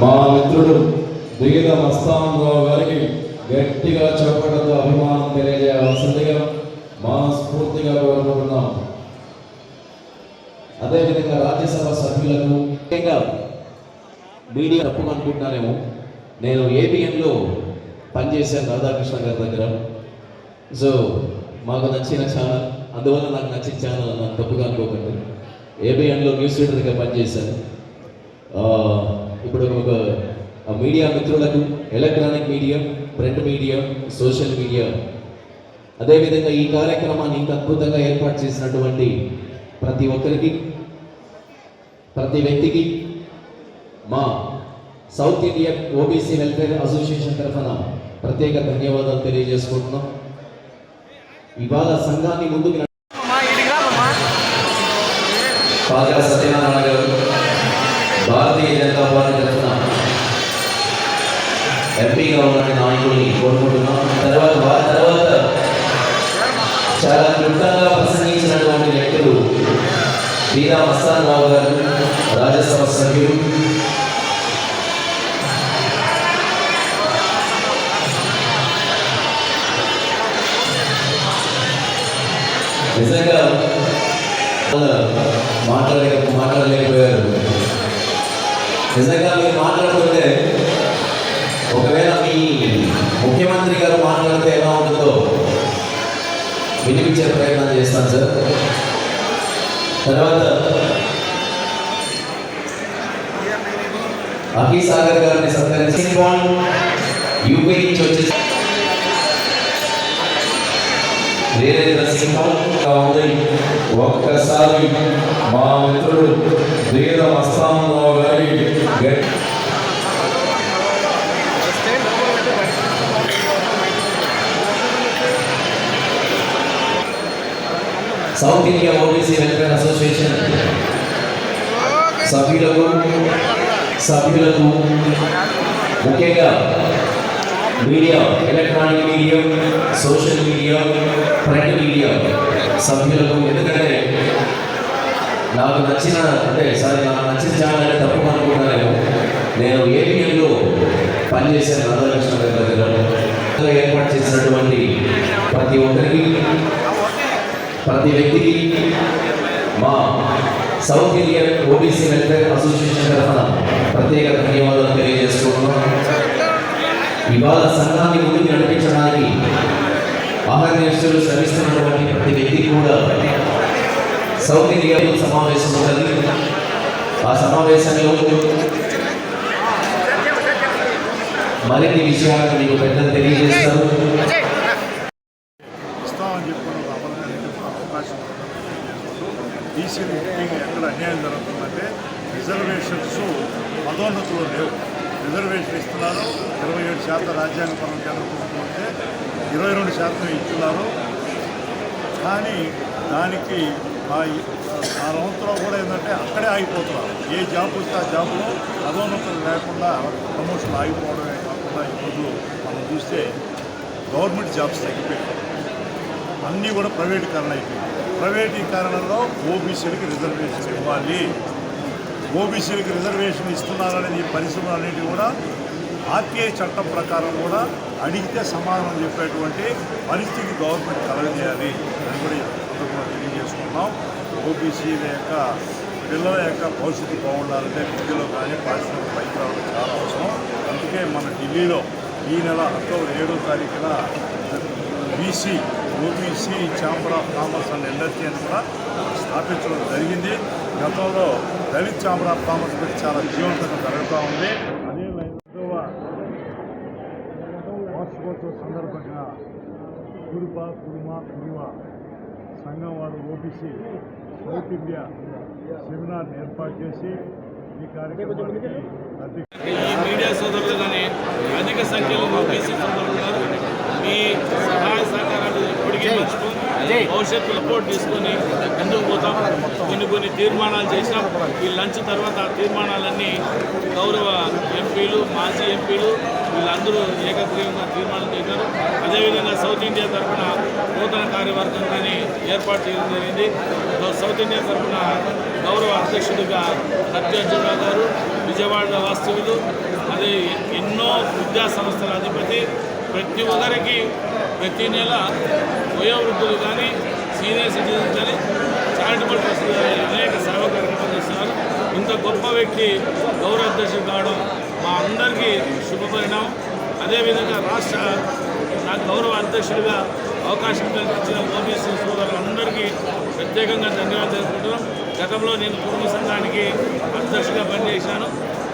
మా మిత్రుడు దిగిన మస్తానరావు గారికి గట్టిగా చెప్పడంతో అభిమానం తెలియజేయవలసిందిగా మనస్ఫూర్తిగా కోరుకుంటున్నాం. అదేవిధంగా రాజ్యసభ సభ్యులకు ముఖ్యంగా మీడియా తప్పు అనుకుంటున్నానేమో నేను ఏబిఎన్లో పనిచేశాను రాధాకృష్ణ గారి దగ్గర. సో మాకు నచ్చిన ఛానల్ అందువల్ల నాకు నచ్చిన ఛానల్ నాకు తప్పుగా అనుకోకండి. ఏబిఎన్లో న్యూస్ రీడర్గా పనిచేశాను. ఇప్పుడు ఒక మీడియా మిత్రులకు electronic media print media social media. అదేవిధంగా ఈ కార్యక్రమాన్ని ఇంత అద్భుతంగా ఏర్పాటు చేసినటువంటి ప్రతి ఒక్కరికి ప్రతి వ్యక్తికి మా South India OBC welfare association తరఫున ప్రత్యేక ధన్యవాదాలు తెలియజేసుకుంటున్నాం. ఇవాళ సంఘాన్ని ముందుకు సత్యనారాయణ గారు. భారతీయ జనతా పార్టీ తరఫున ఎంపీగా ఉన్న నాయకుల్ని కోరుకుంటున్నాం. తర్వాత వారి తర్వాత చాలా క్లుప్తంగా ప్రసంగించినటువంటి వ్యక్తులు బీదా మస్తాన్ రావు గారు రాజ్యసభ సభ్యులు. నిజంగా మాట్లాడలేక మాట్లాడలేకపోయారు. నిజంగా మీరు మాట్లాడుతుంటే ఒకవేళ మీ ముఖ్యమంత్రి గారు మాట్లాడితే ఎలా ఉంటుందో వినిపించే ప్రయత్నం చేస్తాను సార్ తర్వాత అఖీ సాగర్ గారిని సత్కరించి యూపీ నుంచి వచ్చేసి వీరేంద్ర ఉంది. ఒక్కసారి మా మిత్రుడు వేద మస్తానరావు గారి South India OBC welfare association సభ్యులకు సభ్యులకు ముఖ్యంగా media electronic media social media print media సభ్యులకు ఎందుకంటే నాకు నచ్చిన అంటే సరే నాకు నచ్చిన ఛానల్ అంటే తప్పు అనుకుంటున్నారేమో నేను ఏపీఎన్లో పనిచేశాను రాధాకృష్ణ గారి దగ్గర ఏర్పాటు చేసినటువంటి ప్రతి ఒక్కరికి ప్రతి వ్యక్తికి మా South Indian OBC welfare association తరఫున ప్రత్యేక ధన్యవాదాలు తెలియజేసుకుంటున్నాం. ఇవాళ సంఘాన్ని ముందుకు నడిపించడానికి ఆహర్నిస్తులు శ్రమిస్తున్నటువంటి ప్రతి వ్యక్తి కూడా సౌత్ ఇండియాలో సమావేశం ఉంటుంది ఆ సమావేశంలో మరిన్ని విషయాలను మీకు పెద్దలు తెలియజేస్తారు ఇస్తామని చెప్పుకున్న ఒక అమలుగా అవకాశం ఈసీలు ఎక్కడ అన్యాయం జరుగుతుందంటే రిజర్వేషన్స్ పదోన్నతులు లేవు. రిజర్వేషన్ ఇస్తున్నారు. ఇరవై ఏడు శాతం రాజ్యాంగ పరం జరుగుతుంటే ఇరవై రెండు శాతం ఇస్తున్నారు. కానీ దానికి ఆ ఆ కూడా ఏంటంటే అక్కడే ఆగిపోతున్నారు. ఏ జాబ్ వస్తే ఆ జాబ్లో పదోన్నతులు లేకుండా ప్రమోషన్లు ఆగిపోవడమే కాకుండా ఈరోజు మనం చూస్తే గవర్నమెంట్ జాబ్స్ తగ్గిపోయాయి అన్నీ కూడా ప్రైవేటీకరణ అయిపోయింది ప్రైవేటీకరణలో ఓబీసీలకి రిజర్వేషన్ ఇవ్వాలి. ఓబీసీలకు రిజర్వేషన్ ఇస్తున్నారనేది ఈ పరిశ్రమలు అన్నిటి కూడా ఆర్టీఐ చట్టం ప్రకారం కూడా అడిగితే సమాధానం చెప్పేటువంటి పరిస్థితి గవర్నమెంట్ కలగజేయాలి అని కూడా తెలియజేసుకున్నాం ఓబీసీల యొక్క పిల్లల యొక్క భవిష్యత్తు బాగుండాలంటే విద్యలో కానీ పారిశ్రామిక పైకి రావడం చాలా అవసరం. అందుకే మన ఢిల్లీలో ఈ నెల అక్టోబర్ ఏడో తారీఖున BC OBC chamber of commerce and ఎండర్జీ అని కూడా స్థాపించడం జరిగింది. గతంలో దళిత్ ఛాంబర్ ఆఫ్ కామర్స్ పెట్టి చాలా జీవంతంగా జరుగుతూ ఉంది. అదే వార్షికోత్సవ సందర్భంగా కురుప కురుమ కురువ సంఘం వారు ఓబీసీ సౌత్ ఇండియా సెమినార్ ఏర్పాటు చేసి ఈ కార్యక్రమానికి ఈ మీడియా సోదరులు కానీ అధిక సంఖ్యలో ఓబీసీ సోదరులు మీ సహాయ భవిష్యత్తులో భవిష్యత్తు రిపోర్ట్ తీసుకొని ముందుకు పోతాం. కొన్ని కొన్ని తీర్మానాలు చేసినాం. ఈ లంచ్ తర్వాత ఆ తీర్మానాలన్నీ గౌరవ ఎంపీలు మాజీ ఎంపీలు వీళ్ళందరూ ఏకగ్రీవంగా తీర్మానం చేశారు. అదేవిధంగా సౌత్ ఇండియా తరఫున నూతన కార్యవర్గం కానీ ఏర్పాటు చేయడం జరిగింది. సౌత్ ఇండియా తరఫున గౌరవ అధ్యక్షుడిగా సత్యార్జునరావు గారు విజయవాడ వాస్తవులు అదే ఎన్నో విద్యా సంస్థల అధిపతి ప్రతి ఒక్కరికి ప్రతి నెల వయోవృద్ధులు కానీ సీనియర్ సిటిజన్స్ కానీ చారిటబుల్ ట్రస్ట్ కానీ అనేక సేవా కార్యక్రమాలు చేస్తున్నారు ఇంత గొప్ప వ్యక్తి గౌరవ అధ్యక్షుడు కావడం మా అందరికీ శుభపరిణామం అదేవిధంగా రాష్ట్ర నాకు గౌరవ అధ్యక్షుడిగా అవకాశం కల్పించిన ఓబీసీ సోదరులందరికీ ప్రత్యేకంగా ధన్యవాదాలు తెలుపుకుంటున్నాం. గతంలో నేను కుటుంబ సంఘానికి అధ్యక్షుడిగా పనిచేశాను.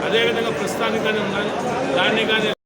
అదేవిధంగా ప్రస్తుతానికి కానీ ఉన్నాను. దాన్ని కానీ